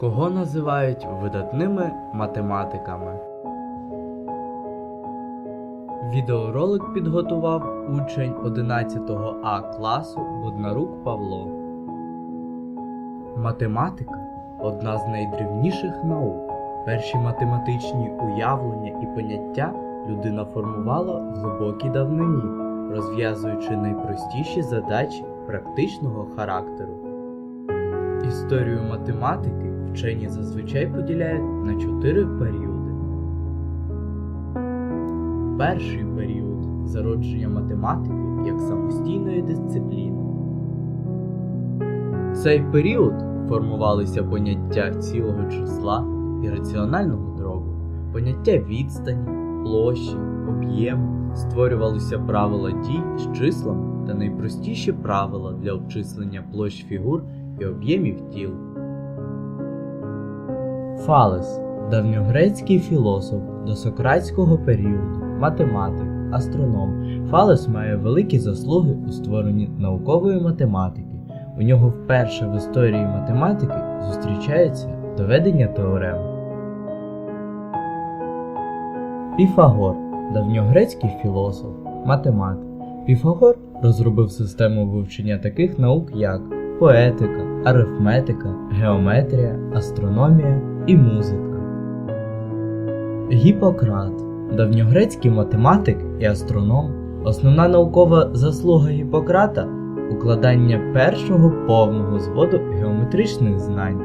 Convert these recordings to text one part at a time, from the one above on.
Кого називають видатними математиками? Відеоролик підготував учень 11 А класу Буднарук Павло. Математика одна з найдревніших наук. Перші математичні уявлення і поняття людина формувала в глибокій давнині, розв'язуючи найпростіші задачі практичного характеру. Історію математики вчені зазвичай поділяють на чотири періоди. Перший період зародження математики як самостійної дисципліни. В цей період формувалися поняття цілого числа і раціонального дробу, поняття відстані, площі, об'єму, створювалися правила дій з числом та найпростіші правила для обчислення площ фігур і об'ємів тіл. Фалес давньогрецький філософ до сократського періоду, математик, астроном. Фалес має великі заслуги у створенні наукової математики. У нього вперше в історії математики зустрічається доведення теорем. Піфагор давньогрецький філософ, математик. Піфагор розробив систему вивчення таких наук, як поетика, арифметика, геометрія, астрономія і музика. Гіппократ давньогрецький математик і астроном. Основна наукова заслуга Гіппократа укладання першого повного зводу геометричних знань.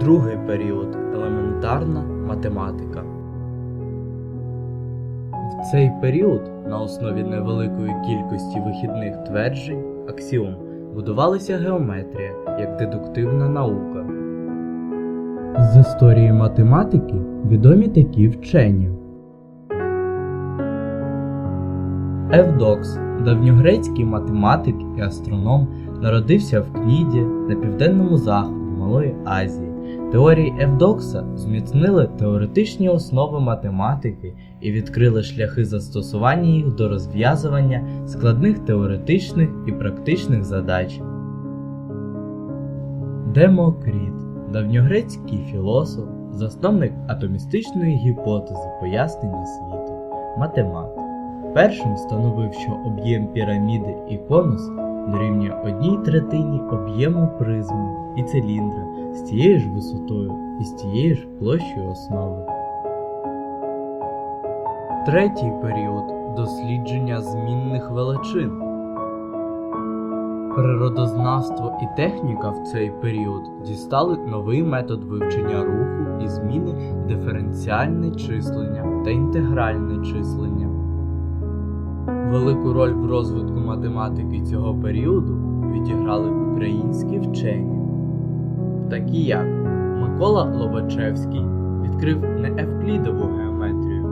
Другий період елементарна математика. В цей період на основі невеликої кількості вихідних тверджень аксіом будувалася геометрія як дедуктивна наука. З історії математики відомі такі вчені. Евдокс, давньогрецький математик і астроном, народився в Кніді на південному заході Малої Азії. Теорії Евдокса зміцнили теоретичні основи математики і відкрили шляхи застосування їх до розв'язування складних теоретичних і практичних задач. Демокріт давньогрецький філософ, засновник атомістичної гіпотези пояснення світу, математик. Першим встановив, що об'єм піраміди і конус дорівнює одній третині об'єму призми і циліндра з тією ж висотою і з тією ж площею основи. Третій період дослідження змінних величин. Природознавство і техніка в цей період дістали новий метод вивчення руху і зміни диференціальне числення та інтегральне числення. Велику роль в розвитку математики цього періоду відіграли українські вчені, такі як Микола Лобачевський відкрив неевклідову геометрію,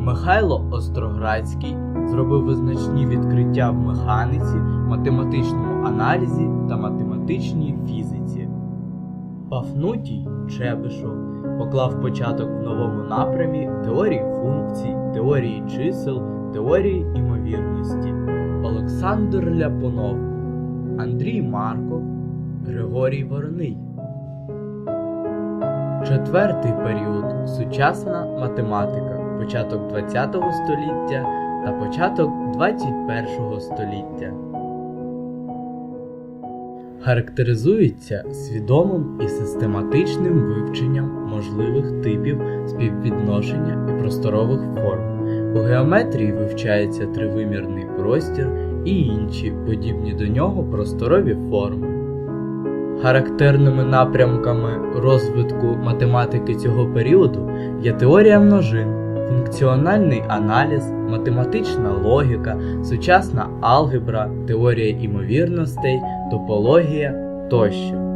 Михайло Остроградський зробив визначні відкриття в механіці, математичному аналізі та математичній фізиці. Пафнутій Чебишов поклав початок в новому напрямі теорії функцій, теорії чисел, теорії імовірності. Олександр Ляпунов, Андрій Марков, Григорій Вороний. Четвертий період сучасна математика, початок ХХ століття та початок 21 століття. Характеризується свідомим і систематичним вивченням можливих типів співвідношення і просторових форм. У геометрії вивчається тривимірний простір і інші подібні до нього просторові форми. Характерними напрямками розвитку математики цього періоду є теорія множин, функціональний аналіз, математична логіка, сучасна алгебра, теорія імовірностей, топологія тощо.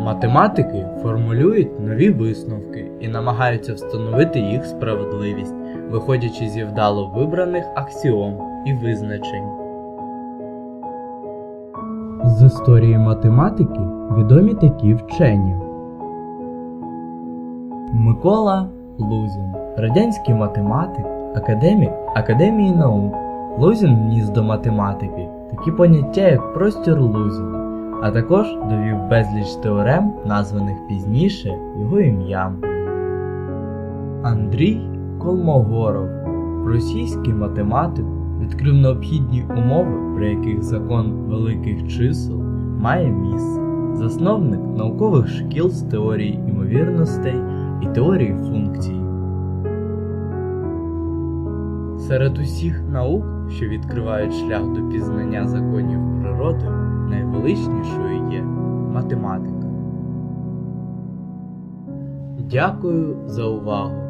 Математики формулюють нові висновки і намагаються встановити їх справедливість, виходячи зі вдало вибраних аксіом і визначень. З історії математики відомі такі вчені. Микола Лузін, радянський математик, академік Академії наук. Лузін вніс до математики такі поняття, як простір Лузіна, а також довів безліч теорем, названих пізніше його ім'ям. Андрій Колмогоров, російський математик, відкрив необхідні умови, при яких закон великих чисел має місце, засновник наукових шкіл з теорії імовірностей і теорії функцій. Серед усіх наук, що відкривають шлях до пізнання законів природи, найвеличнішою є математика. Дякую за увагу!